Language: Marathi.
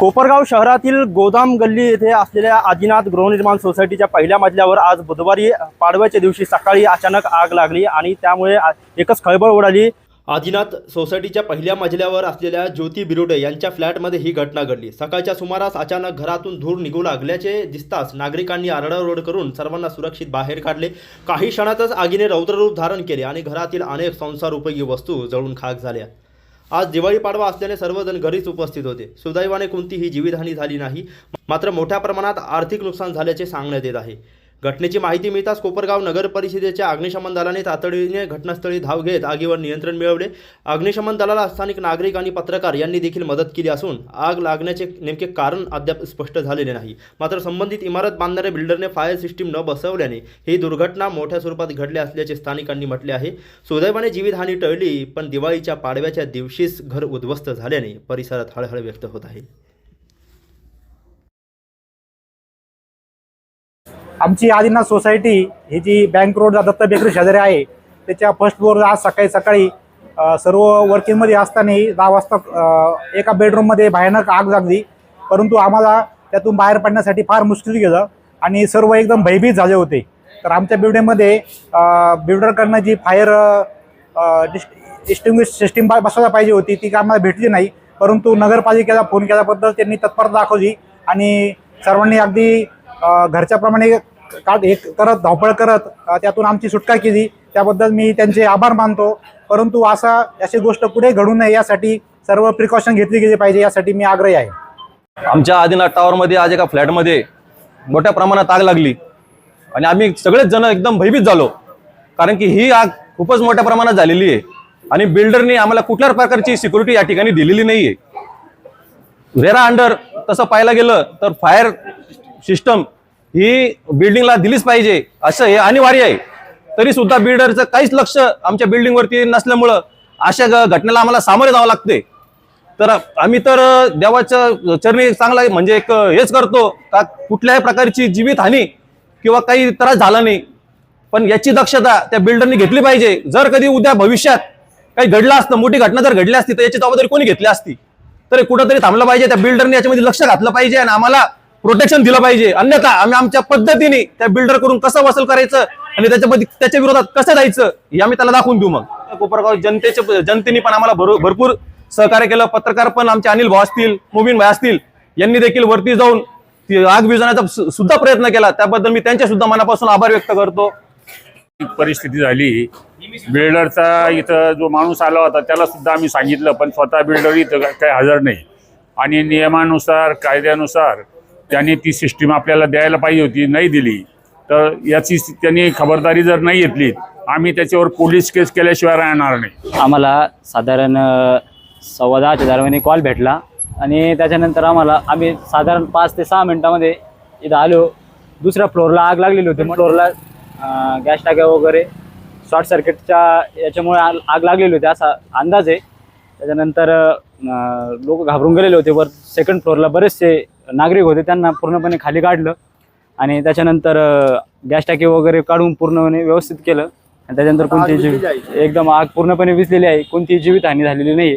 कोपरगाव शहरातील गोदाम गल्ली येथे असलेल्या आदिनाथ गृहनिर्माण सोसायटीच्या पहिल्या मजल्यावर आज बुधवारी पाडव्याच्या दिवशी सकाळी अचानक आग लागली आणि त्यामुळे एकच खळबळ उडाली. आदिनाथ सोसायटीच्या पहिल्या मजल्यावर असलेल्या ज्योती बिरोडे यांच्या फ्लॅटमध्ये ही घटना घडली. सकाळच्या सुमारास अचानक घरातून धूर निघू लागल्याचे दिसताच नागरिकांनी आरडाओरड करून सर्वांना सुरक्षित बाहेर काढले. काही क्षणातच आगीने रौद्ररूप धारण केले आणि घरातील अनेक संसार उपयोगी वस्तू जळून खाक झाल्या. आज दिवाळी पाडवा असल्याने सर्वजण घरीच उपस्थित होते. सुदैवाने कोणतीही जीवितहानी झाली नाही. मात्र मोठ्या प्रमाणात आर्थिक नुकसान झाल्याचे सांगण्यात येत आहे. घटनेची माहिती मिळताच कोपरगाव नगर परिषदेच्या अग्निशमन दलाने तातडीने घटनास्थळी धाव घेत आगीवर नियंत्रण मिळवले. अग्निशमन दलाला स्थानिक नागरिक आणि पत्रकार यांनी देखील मदत केली असून आग लागण्याचे नेमके कारण अद्याप स्पष्ट झालेले नाही. मात्र संबंधित इमारत बांधणाऱ्या बिल्डरने फायर सिस्टीम न बसवल्याने ही दुर्घटना मोठ्या स्वरूपात घडली असल्याचे स्थानिकांनी म्हटले आहे. सुदैवाने जीवितहानी टळली पण दिवाळीच्या पाडव्याच्या दिवशीच घर उद्ध्वस्त झाल्याने परिसरात हळहळ व्यक्त होत आहे. आमची आदिनाथ सोसायटी ही जी बँक रोड दत्त बेकरी शेजारी आहे त्याच्या फर्स्ट फ्लोअर आज सकाळी सकाळी सर्व वर्किंगमध्ये असताना दहा वाजता एका बेडरूममध्ये भयानक आग लागली. परंतु आम्हाला त्यातून बाहेर पडण्यासाठी फार मुश्किल गेलं आणि सर्व एकदम भयभीत झाले होते. तर आमच्या बिल्डिंगमध्ये बिल्डरकडनं जी फायर डिस्टिंग्विश सिस्टीम बसवायला पाहिजे होती ती काय आम्हाला भेटली नाही. परंतु नगरपालिकेला फोन केल्याबद्दल त्यांनी तत्परता दाखवली आणि सर्वांनी अगदी घरच्याप्रमाणे का हे करत धावपळ करत त्यातून आमची सुटका केली. त्याबद्दल मी त्यांचे आभार मानतो. परंतु असा अशी गोष्ट पुढे घडू नये यासाठी सर्व प्रिकॉशन घेतली गेली पाहिजे यासाठी मी आग्रही आहे. आमच्या आदिनाथ टावरमध्ये आज एका फ्लॅटमध्ये मोठ्या प्रमाणात आग लागली. आणि आम्ही सगळेच जण एकदम भयभीत झालो. कारण की ही आग खूपच मोठ्या प्रमाणात झालेली आहे. आणि बिल्डरने आम्हाला कुठल्याच प्रकारची सिक्युरिटी या ठिकाणी दिलेली नाही आहे वेरा अंडर तसं पाहायला गेलं तर फायर सिस्टम ही बिल्डिंगला दिलीच पाहिजे असं हे अनिवार्य आहे. तरी सुद्धा बिल्डरचं काहीच लक्ष आमच्या बिल्डिंगवरती नसल्यामुळं अशा घटनेला आम्हाला सामोरे जावं लागते. तर आम्ही तर देवाच्या चरणी चांगला म्हणजे एक हेच करतो का कुठल्याही प्रकारची जीवितहानी किंवा काही त्रास झाला नाही. पण याची दक्षता त्या बिल्डरनी घेतली पाहिजे. जर कधी उद्या भविष्यात काही घडलं असतं मोठी घटना जर घडली असती तर याची जबाबदारी कोणी घेतली असती? तर कुठंतरी थांबलं पाहिजे त्या बिल्डरने याच्यामध्ये लक्ष घातलं पाहिजे आणि आम्हाला प्रोटेक्शन दिलं पाहिजे. अन्यथा आम्ही आमच्या पद्धतीने त्या बिल्डर करून कसं वसूल करायचं आणि त्याच्यामध्ये त्याच्या विरोधात कसं जायचं हे आम्ही त्याला दाखवून देऊ मग. कोपरगाव जनतेचे जनतेने पण आम्हाला भरपूर सहकार्य केलं. पत्रकार पण आमचे अनिल भाऊ असतील मुबीन भाई असतील यांनी देखील वरती जाऊन आग विजवण्याचा सुद्धा प्रयत्न केला. त्याबद्दल मी त्यांच्या सुद्धा मनापासून आभार व्यक्त करतो. परिस्थिती झाली. बिल्डरचा इथं जो माणूस आला होता त्याला सुद्धा आम्ही सांगितलं पण स्वतः बिल्डर इथं काही हजर नाही. आणि नियमानुसार कायद्यानुसार त्याने ती सिस्टीम आपल्याला द्यायला पाहिजे होती नाही दिली. तर याची त्यांनी खबरदारी जर नाही घेतली आम्ही त्याच्यावर पोलीस केस केल्याशिवाय राहणार नाही. आम्हाला साधारण सव्वा दहाच्या दरम्यान कॉल भेटला आणि त्याच्यानंतर आम्हाला आम्ही साधारण पाच ते सहा मिनटामध्ये इथं आलो. दुसऱ्या फ्लोअरला आग लागलेली होती. फ्लोअरला गॅस टाक्या वगैरे शॉर्ट सर्किटच्या याच्यामुळे आग आग लागलेली होती. असा अंदाज आहे. त्याच्यानंतर लोक घाबरून गेलेले होते. वर सेकंड फ्लोअरला बरेचसे नागरिक होते त्यांना पूर्णपणे खाली काढलं आणि त्याच्यानंतर गॅस टाकी वगैरे काढून पूर्णपणे व्यवस्थित केलं. आणि त्याच्यानंतर कोणती जीव एकदम आग पूर्णपणे विझलेली आहे. कोणतीही जीवितहानी झालेली नाही